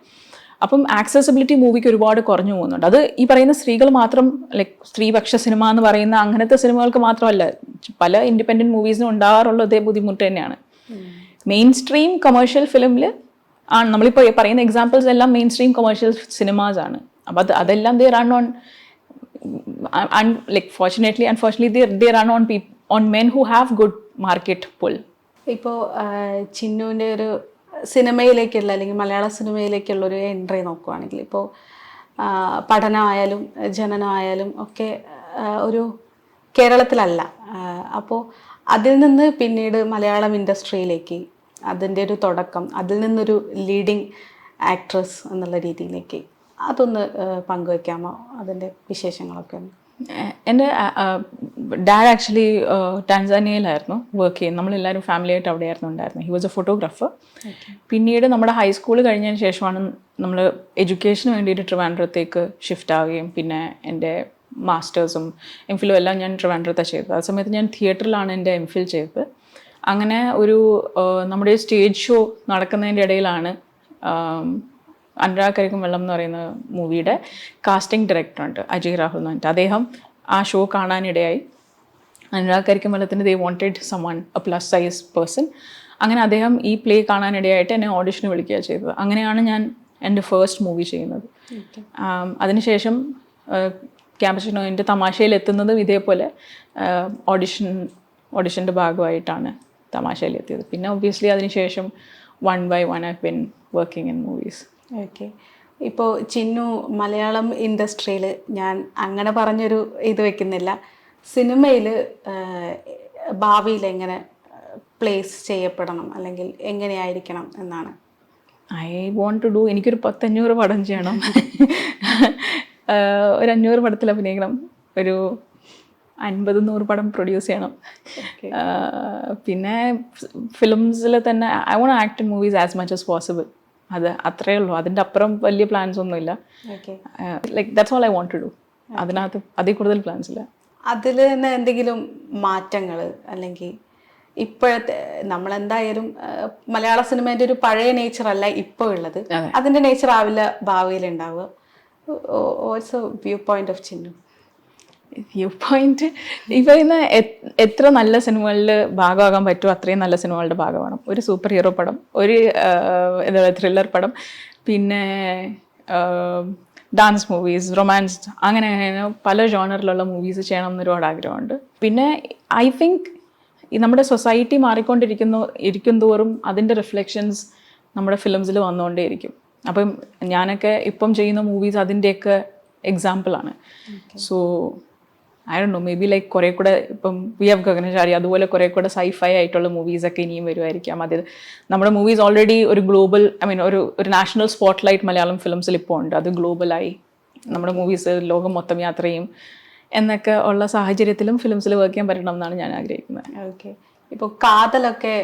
അപ്പം ആക്സസിബിലിറ്റി മൂവിക്ക് ഒരുപാട് കുറഞ്ഞു പോകുന്നുണ്ട്. അത് ഈ പറയുന്ന സ്ത്രീകൾ മാത്രം ലൈക്ക് സ്ത്രീപക്ഷ സിനിമ എന്ന് പറയുന്ന അങ്ങനത്തെ സിനിമകൾക്ക് മാത്രമല്ല പല ഇൻഡിപെൻഡന്റ് മൂവീസിനും ഉണ്ടാകാറുള്ള അതേ ബുദ്ധിമുട്ട് തന്നെയാണ്. മെയിൻ സ്ട്രീം കൊമേഴ്ഷ്യൽ ഫിലിമിൽ ആണ് നമ്മളിപ്പോൾ പറയുന്ന എക്സാമ്പിൾസ് എല്ലാം മെയിൻ സ്ട്രീം കൊമേഴ്ഷ്യൽ സിനിമാസ് ആണ്. അപ്പം അത് അതെല്ലാം they run on like unfortunately, they they run on people on men who have good market pull. ഇപ്പോൾ ചിന്നുവിന്റെ ഒരു സിനിമയിലേക്കുള്ള അല്ലെങ്കിൽ മലയാള സിനിമയിലേക്കുള്ള ഒരു എൻട്രി നോക്കുവാണെങ്കിൽ ഇപ്പോൾ പഠനമായാലും ജനനമായാലും ഒക്കെ ഒരു കേരളത്തിലല്ല അപ്പോൾ അതിൽ നിന്ന് പിന്നീട് മലയാളം ഇൻഡസ്ട്രിയിലേക്ക് അതിന്റെ ഒരു തുടക്കം അതിൽ നിന്നൊരു ലീഡിങ് ആക്ട്രസ് എന്നുള്ള രീതിയിലേക്ക് അതൊന്ന് പങ്കുവയ്ക്കാമോ അതിന്റെ വിശേഷങ്ങളൊക്കെ ഒന്ന്. എന്റെ ഡാഡ് ആക്ച്വലി ടാൻസാനിയയിലായിരുന്നു വർക്ക് ചെയ്യുന്നത്. നമ്മളെല്ലാവരും ഫാമിലി ആയിട്ട് അവിടെയായിരുന്നു ഉണ്ടായിരുന്നത്. ഹി വാസ് എ ഫോട്ടോഗ്രാഫർ പിന്നീട് നമ്മുടെ ഹൈസ്കൂൾ കഴിഞ്ഞതിന് ശേഷമാണ് നമ്മൾ എഡ്യൂക്കേഷന് വേണ്ടിയിട്ട് ട്രിവാൻഡ്രത്തേക്ക് ഷിഫ്റ്റ് ആവുകയും പിന്നെ എന്റെ മാസ്റ്റേഴ്സും എം ഫിലും എല്ലാം ഞാൻ ട്രിവാൻഡ്രത്താണ് ചെയ്തത്. ആ സമയത്ത് ഞാൻ തിയേറ്ററിലാണ് എന്റെ എം ഫിൽ ചെയ്തത്. അങ്ങനെ ഒരു നമ്മുടെ സ്റ്റേജ് ഷോ നടക്കുന്നതിന്റെ ഇടയിലാണ് അനുരാഗ് വെള്ളം എന്ന് പറയുന്ന മൂവിയുടെ കാസ്റ്റിംഗ് ഡയറക്ടറുണ്ട് അജയ് രാഹുൽ എന്ന് പറഞ്ഞിട്ട്. അദ്ദേഹം ആ ഷോ കാണാനിടയായി. അനുരാഗ് കരിക്കും വെള്ളത്തിന് they wanted someone a plus size person അങ്ങനെ അദ്ദേഹം ഈ പ്ലേ കാണാനിടയായിട്ട് എന്നെ ഓഡിഷന് വിളിക്കുക ചെയ്തത്. അങ്ങനെയാണ് ഞാൻ എന്റെ ഫേസ്റ്റ് മൂവി ചെയ്യുന്നത്. അതിനുശേഷം ക്യാമ്പസിനോ എന്റെ തമാശയിൽ എത്തുന്നതും ഇതേപോലെ ഓഡിഷൻ ഓഡിഷന്റെ ഭാഗമായിട്ടാണ് തമാശയിൽ എത്തിയത് പിന്നെ ഒബ്വിയസ്ലി അതിനുശേഷം one by one I been working in movies okay ഇപ്പോൾ ചിന്നു മലയാളം ഇൻഡസ്ട്രിയിൽ ഞാൻ അങ്ങനെ പറഞ്ഞൊരു ഇത് വെക്കുന്നില്ല. സിനിമയിൽ ഭാവിയിൽ എങ്ങനെ പ്ലേസ് ചെയ്യപ്പെടണം അല്ലെങ്കിൽ എങ്ങനെയായിരിക്കണം എന്നാണ്? ഐ വോണ്ട് ടു ഡു എനിക്കൊരു പത്തഞ്ഞൂറ് പടം ചെയ്യണം. ഒരു അഞ്ഞൂറ് പടത്തിൽ അഭിനയിക്കണം. ഒരു അൻപത് നൂറ് പടം പ്രൊഡ്യൂസ് ചെയ്യണം. പിന്നെ ഫിലിംസിൽ തന്നെ I want act in movies as much as possible അത് അത്രയേ ഉള്ളൂ. അതിന്റെ അപ്പുറം വലിയ പ്ലാൻസ് ഒന്നുമില്ല like that's all I want to do അതിനകത്ത് അതിൽ കൂടുതൽ പ്ലാൻസ് ഇല്ല. അതിൽ തന്നെ എന്തെങ്കിലും മാറ്റങ്ങൾ അല്ലെങ്കിൽ ഇപ്പോഴത്തെ നമ്മൾ എന്തായാലും മലയാള സിനിമേന്റെ ഒരു പഴയ നേച്ചർ അല്ല ഇപ്പോൾ ഉള്ളത്. അതിന്റെ അതിന്റെ നേച്ചർ ആവില്ല ഭാവിയിൽ ഉണ്ടാവുക. Also view point of Chinnu view point ഈ പറയുന്ന എത്ര നല്ല സിനിമകളിൽ ഭാഗമാകാൻ പറ്റുമോ അത്രയും നല്ല സിനിമകളുടെ ഭാഗമാണ്. ഒരു സൂപ്പർ ഹീറോ പടം ഒരു എന്താ പറയുക ത്രില്ലർ പടം പിന്നെ ഡാൻസ് മൂവീസ് റൊമാൻസ് അങ്ങനെ അങ്ങനെ പല ജോണറിലുള്ള മൂവീസ് ചെയ്യണം എന്ന് ഒരുപാട് ആഗ്രഹമുണ്ട്. പിന്നെ ഐ തിങ്ക് നമ്മുടെ സൊസൈറ്റി മാറിക്കൊണ്ടിരിക്കുന്നു ഇരിക്കും തോറും അതിന്റെ റിഫ്ലക്ഷൻസ് നമ്മുടെ ഫിലിംസിൽ വന്നുകൊണ്ടേയിരിക്കും. അപ്പം ഞാനൊക്കെ ഇപ്പം ചെയ്യുന്ന മൂവീസ് അതിന്റെയൊക്കെ എക്സാമ്പിളാണ് so I do maybe like കുറേ കൂടെ ഇപ്പം വി എഫ് ഗഗനചാരി അതുപോലെ കുറേ കൂടെ സൈഫൈ ആയിട്ടുള്ള മൂവീസൊക്കെ ഇനിയും വരുമായിരിക്കാം അത് നമ്മുടെ മൂവീസ് ഓൾറെഡി ഒരു ഗ്ലോബൽ ഐ മീൻ ഒരു ഒരു നാഷണൽ സ്പോട്ട് ലൈറ്റ് മലയാളം ഫിലിംസിൽ ഇപ്പോൾ ഉണ്ട്. അത് ഗ്ലോബലായി നമ്മുടെ മൂവീസ് ലോകം മൊത്തം യാത്ര ചെയ്യും എന്നൊക്കെ ഉള്ള സാഹചര്യത്തിലും ഫിലിംസിൽ വർക്ക് ചെയ്യാൻ പറ്റണം എന്നാണ് ഞാൻ ആഗ്രഹിക്കുന്നത്. ഓക്കെ ഇപ്പോൾ കാതലൊക്കെ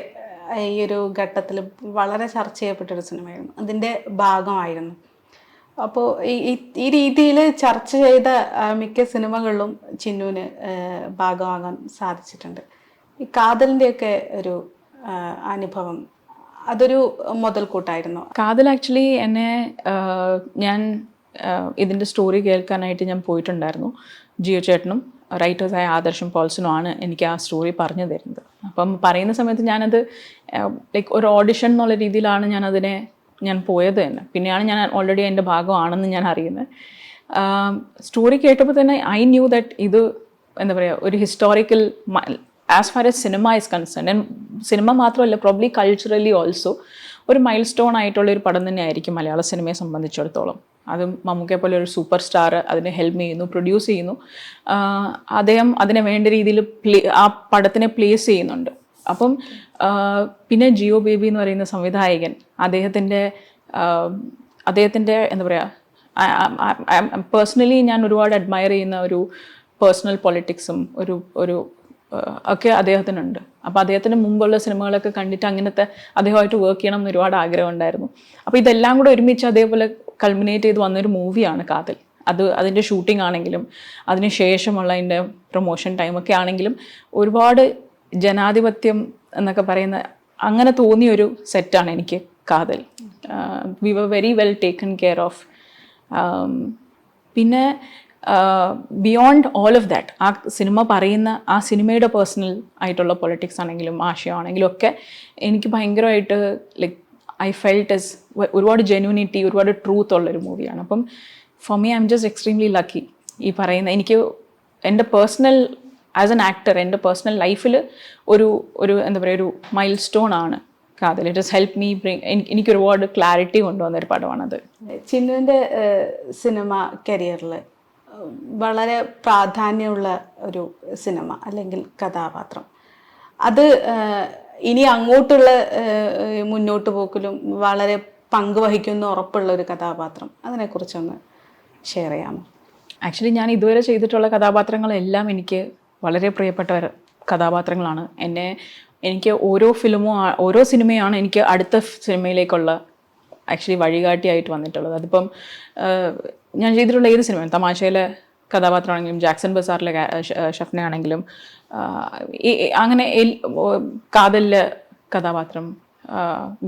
ഈ ഒരു ഘട്ടത്തിൽ വളരെ ചർച്ച ചെയ്യപ്പെട്ടൊരു സിനിമയായിരുന്നു. അതിന്റെ ഭാഗമായിരുന്നു. അപ്പോൾ ഈ രീതിയിൽ ചർച്ച ചെയ്ത മിക്ക സിനിമകളിലും ചിന്നുവിന് ഭാഗമാകാൻ സാധിച്ചിട്ടുണ്ട്. ഈ കാതലിന്റെയൊക്കെ ഒരു അനുഭവം അതൊരു മുതൽക്കൂട്ടായിരുന്നു. കാതൽ ആക്ച്വലി എന്നെ ഞാൻ ഇതിന്റെ സ്റ്റോറി കേൾക്കാനായിട്ട് ഞാൻ പോയിട്ടുണ്ടായിരുന്നു. ജിയോ ചേട്ടനും റൈറ്റേഴ്സായ ആദർശം പോൾസനും ആണ് എനിക്ക് ആ സ്റ്റോറി പറഞ്ഞു തരുന്നത്. അപ്പം പറയുന്ന സമയത്ത് ഞാനത് ലൈക്ക് ഒരു ഓഡിഷൻ എന്നുള്ള രീതിയിലാണ് ഞാൻ അതിനെ ഞാൻ പോയത് തന്നെ. പിന്നെയാണ് ഞാൻ ഓൾറെഡി അതിന്റെ ഭാഗമാണെന്ന് ഞാൻ അറിയുന്നത്. സ്റ്റോറി കേട്ടപ്പോൾ തന്നെ ഐ ന്യൂ ദാറ്റ് ഇത് എന്താ പറയുക ഒരു historical as far as cinema is concern cinema മാത്രമല്ല പ്രോബ്ലി കൾച്ചറലി ഓൾസോ ഒരു മൈൽ സ്റ്റോൺ ആയിട്ടുള്ള ഒരു പടം തന്നെയായിരിക്കും മലയാള സിനിമയെ സംബന്ധിച്ചിടത്തോളം. അതും മമ്മൂക്കെ പോലെ ഒരു സൂപ്പർ സ്റ്റാർ അതിനെ ഹെൽപ്പ് ചെയ്യുന്നു പ്രൊഡ്യൂസ് ചെയ്യുന്നു. അദ്ദേഹം അതിനെ വേണ്ട രീതിയിൽ പ്ലേ ആ പടത്തിനെ പ്ലേസ് ചെയ്യുന്നുണ്ട്. അപ്പം പിന്നെ ജിയോ ബേബി എന്ന് പറയുന്ന സംവിധായകൻ അദ്ദേഹത്തിന്റെ അദ്ദേഹത്തിന്റെ എന്താ പറയുക പേഴ്സണലി ഞാൻ ഒരുപാട് അഡ്മയർ ചെയ്യുന്ന ഒരു പേഴ്സണൽ പൊളിറ്റിക്സും ഒരു ഒരു ഒക്കെ അദ്ദേഹത്തിനുണ്ട്. അപ്പോൾ അദ്ദേഹത്തിന് മുമ്പുള്ള സിനിമകളൊക്കെ കണ്ടിട്ട് അങ്ങനത്തെ അദ്ദേഹമായിട്ട് വർക്ക് ചെയ്യണം എന്ന് ഒരുപാട് ആഗ്രഹം ഉണ്ടായിരുന്നു. അപ്പോൾ ഇതെല്ലാം കൂടെ ഒരുമിച്ച് അതേപോലെ കൾമിനേറ്റ് ചെയ്ത് വന്നൊരു മൂവിയാണ് കാതിൽ അത് അതിന്റെ ഷൂട്ടിംഗ് ആണെങ്കിലും അതിന് ശേഷമുള്ള അതിന്റെ പ്രൊമോഷൻ ടൈമൊക്കെ ആണെങ്കിലും ഒരുപാട് ജനാധിപത്യം എന്നൊക്കെ പറയുന്ന അങ്ങനെ തോന്നിയൊരു സെറ്റാണ് എനിക്ക് Kaathal. We were very well taken care of പിന്നെ ബിയോണ്ട് ഓൾ ഓഫ് ദാറ്റ് ആ സിനിമ പറയുന്ന ആ സിനിമയുടെ പേഴ്സണൽ ആയിട്ടുള്ള പൊളിറ്റിക്സ് ആണെങ്കിലും ആശയമാണെങ്കിലും ഒക്കെ എനിക്ക് ഭയങ്കരമായിട്ട് ലൈക്ക് ഐ ഫെൽറ്റ് എസ് ഒരുപാട് ജെന്യൂനിറ്റി ഒരുപാട് ട്രൂത്ത് ഉള്ളൊരു മൂവിയാണ് അപ്പം for me I am just extremely lucky ഈ പറയുന്ന എനിക്ക് എന്റെ പേഴ്സണൽ ആസ് എൻ ആക്ടർ എന്റെ പേഴ്സണൽ ലൈഫിൽ ഒരു ഒരു എന്താ പറയുക ഒരു മൈൽ സ്റ്റോൺ ആണ് Kaathal. It is help me bring എനിക്ക് ഒരുപാട് ക്ലാരിറ്റി കൊണ്ടുവന്ന ഒരു പടമാണത്. ചിന്നുവിന്റെ സിനിമ കരിയറിൽ വളരെ പ്രാധാന്യമുള്ള ഒരു സിനിമ അല്ലെങ്കിൽ കഥാപാത്രം. അത് ഇനി അങ്ങോട്ടുള്ള മുന്നോട്ട് പോക്കിലും വളരെ പങ്കുവഹിക്കുന്ന ഉറപ്പുള്ള ഒരു കഥാപാത്രം. അതിനെക്കുറിച്ചൊന്ന് ഷെയർ ചെയ്യാമോ? ആക്ച്വലി ഞാൻ ഇതുവരെ ചെയ്തിട്ടുള്ള കഥാപാത്രങ്ങളെല്ലാം എനിക്ക് വളരെ പ്രിയപ്പെട്ട കഥാപാത്രങ്ങളാണ്. എന്നെ എനിക്ക് ഓരോ ഫിലിമും ഓരോ സിനിമയാണ് എനിക്ക് അടുത്ത സിനിമയിലേക്കുള്ള ആക്ച്വലി വഴികാട്ടിയായിട്ട് വന്നിട്ടുള്ളത്. അതിപ്പം ഞാൻ ചെയ്തിട്ടുള്ള ഏത് സിനിമയും തമാശയിലെ കഥാപാത്രമാണെങ്കിലും ജാക്സൺ ബസാറിലെ ഷഫ്നെ ആണെങ്കിലും അങ്ങനെ കാതലിലെ കഥാപാത്രം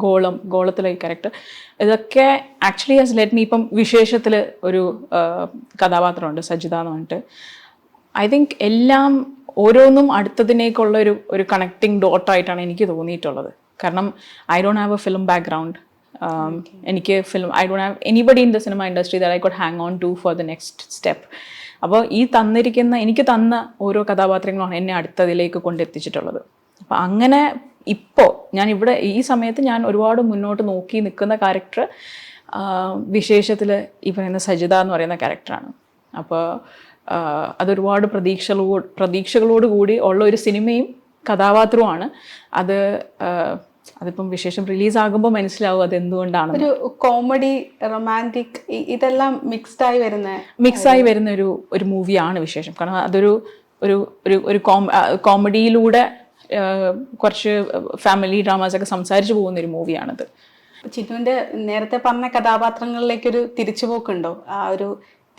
ഗോളം ഗോളത്തിലെ ക്യാരക്ടർ ഇതൊക്കെ ആക്ച്വലി ഹാസ് ലെറ്റ് മീ ഇപ്പം വിശേഷത്തിൽ ഒരു കഥാപാത്രമുണ്ട് സജിത എന്ന് പറഞ്ഞിട്ട്. ഐ തിങ്ക് എല്ലാം ഓരോന്നും അടുത്തതിനേക്കുള്ള ഒരു ഒരു കണക്റ്റിംഗ് ഡോട്ടായിട്ടാണ് എനിക്ക് തോന്നിയിട്ടുള്ളത്. കാരണം I don't have a film background എനിക്ക് film I don't have anybody in the cinema industry I got hang on to for the next step അപ്പോൾ ഈ തന്നിരിക്കുന്ന എനിക്ക് തന്ന ഓരോ കഥാപാത്രങ്ങളാണ് എന്നെ അടുത്തതിലേക്ക് കൊണ്ടെത്തിച്ചിട്ടുള്ളത്. അപ്പോൾ അങ്ങനെ ഇപ്പോൾ ഞാൻ ഇവിടെ ഈ സമയത്ത് ഞാൻ ഒരുപാട് മുന്നോട്ട് നോക്കി നിൽക്കുന്ന ക്യാരക്ടർ വിശേഷത്തിൽ ഈ പറയുന്ന സജിത എന്ന് പറയുന്ന ക്യാരക്ടറാണ് അപ്പോൾ അതൊരുപാട് പ്രതീക്ഷകളോ പ്രതീക്ഷകളോടുകൂടി ഉള്ള ഒരു സിനിമയും കഥാപാത്രവുമാണ്. അത് അതിപ്പം വിശേഷം റിലീസ് റിലീസാകുമ്പോൾ മനസ്സിലാവും അത് എന്തുകൊണ്ടാണ് ഒരു കോമഡി റൊമാന്റിക് ഇതെല്ലാം മിക്സ്ഡ് ആയി വരുന്ന മിക്സായി വരുന്ന ഒരു ഒരു മൂവിയാണ് വിശേഷം. കാരണം അതൊരു ഒരു ഒരു ഒരു കോമഡിയിലൂടെ കുറച്ച് ഫാമിലി ഡ്രാമാസ് ഒക്കെ സംസാരിച്ചു പോകുന്ന ഒരു മൂവിയാണത്. ചിന്നുവിന്റെ നേരത്തെ പറഞ്ഞ കഥാപാത്രങ്ങളിലേക്കൊരു തിരിച്ചുപോക്കുണ്ടോ? ആ ഒരു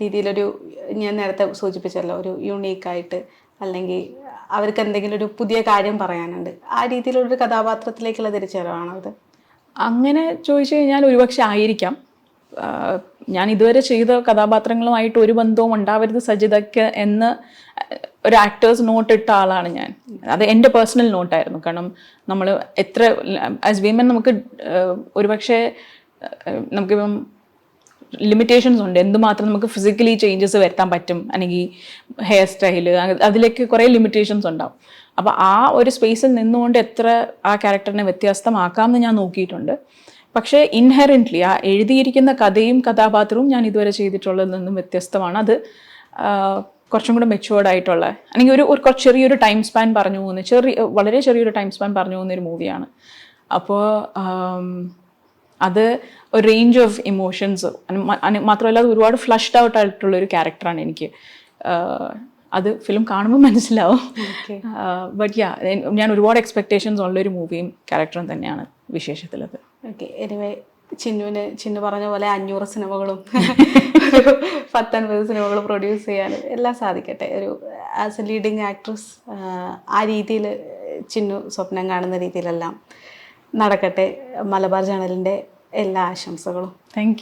രീതിയിലൊരു ഞാൻ നേരത്തെ സൂചിപ്പിച്ചല്ലോ ഒരു യുണീക്കായിട്ട് അല്ലെങ്കിൽ അവർക്ക് എന്തെങ്കിലും ഒരു പുതിയ കാര്യം പറയാനുണ്ട്. ആ രീതിയിലുള്ളൊരു കഥാപാത്രത്തിലേക്കുള്ള തിരിച്ചുവരവാണോ അത്? അങ്ങനെ ചോദിച്ചു കഴിഞ്ഞാൽ ഒരുപക്ഷെ ആയിരിക്കാം. ഞാൻ ഇതുവരെ ചെയ്ത കഥാപാത്രങ്ങളുമായിട്ട് ഒരു ബന്ധവും ഉണ്ടാവരുത് സജിതയ്ക്ക് എന്ന് ഒരു ആക്ടേഴ്സ് നോട്ട് ഇട്ട ആളാണ് ഞാൻ. അത് എന്റെ പേഴ്സണൽ നോട്ടായിരുന്നു കാരണം നമ്മൾ എത്ര ആസ് വിമൻ നമുക്ക് ഒരുപക്ഷെ നമുക്കിപ്പം ലിമിറ്റേഷൻസ് ഉണ്ട്. എന്തുമാത്രം നമുക്ക് ഫിസിക്കലി ചേഞ്ചസ് വരുത്താൻ പറ്റും? അല്ലെങ്കിൽ ഹെയർ സ്റ്റൈൽ അതിലേക്ക് കുറേ ലിമിറ്റേഷൻസ് ഉണ്ടാവും. അപ്പോൾ ആ ഒരു സ്പേസിൽ നിന്നുകൊണ്ട് എത്ര ആ ക്യാരക്ടറിനെ വ്യത്യസ്തമാക്കാമെന്ന് ഞാൻ നോക്കിയിട്ടുണ്ട്. പക്ഷേ ഇൻഹെറന്റ്ലി ആ എഴുതിയിരിക്കുന്ന കഥയും കഥാപാത്രവും ഞാൻ ഇതുവരെ ചെയ്തിട്ടുള്ളതിൽ നിന്നും വ്യത്യസ്തമാണ്. അത് കുറച്ചും കൂടെ മെച്ചുവേർഡ് ആയിട്ടുള്ള അല്ലെങ്കിൽ ഒരു ഒരു കുറച്ച് ചെറിയൊരു ടൈം സ്പാൻ പറഞ്ഞു പോകുന്ന ചെറിയ വളരെ ചെറിയൊരു ടൈം സ്പാൻ പറഞ്ഞു പോകുന്ന ഒരു മൂവിയാണ് അപ്പോൾ അത് ഒരു റേഞ്ച് ഓഫ് ഇമോഷൻസ് മാത്രമല്ല അത് ഒരുപാട് ഫ്ലഷ്ഡ് ഔട്ട് ആയിട്ടുള്ള ഒരു ക്യാരക്ടറാണ് എനിക്ക്. അത് ഫിലിം കാണുമ്പോൾ മനസ്സിലാവും. ബട്ട് യാ ഞാൻ ഒരുപാട് എക്സ്പെക്ടേഷൻസ് ഉള്ള ഒരു മൂവിയും ക്യാരക്ടറും തന്നെയാണ് വിശേഷത്തിലത്. ഓക്കെ എനിവേ ചിന്നുവിന് ചിന്നു പറഞ്ഞ പോലെ അഞ്ഞൂറ് സിനിമകളും ഒരു പത്തൊൻപത് സിനിമകൾ പ്രൊഡ്യൂസ് ചെയ്യാനും എല്ലാം സാധിക്കട്ടെ. ഒരു ആസ് എ ലീഡിങ് ആക്ട്രസ് ആ രീതിയിൽ ചിന്നു സ്വപ്നം കാണുന്ന രീതിയിലെല്ലാം. നടക്കട്ടെ. മലബാർ ജേണലിന്റെ എല്ലാ ആശംസകളും. താങ്ക്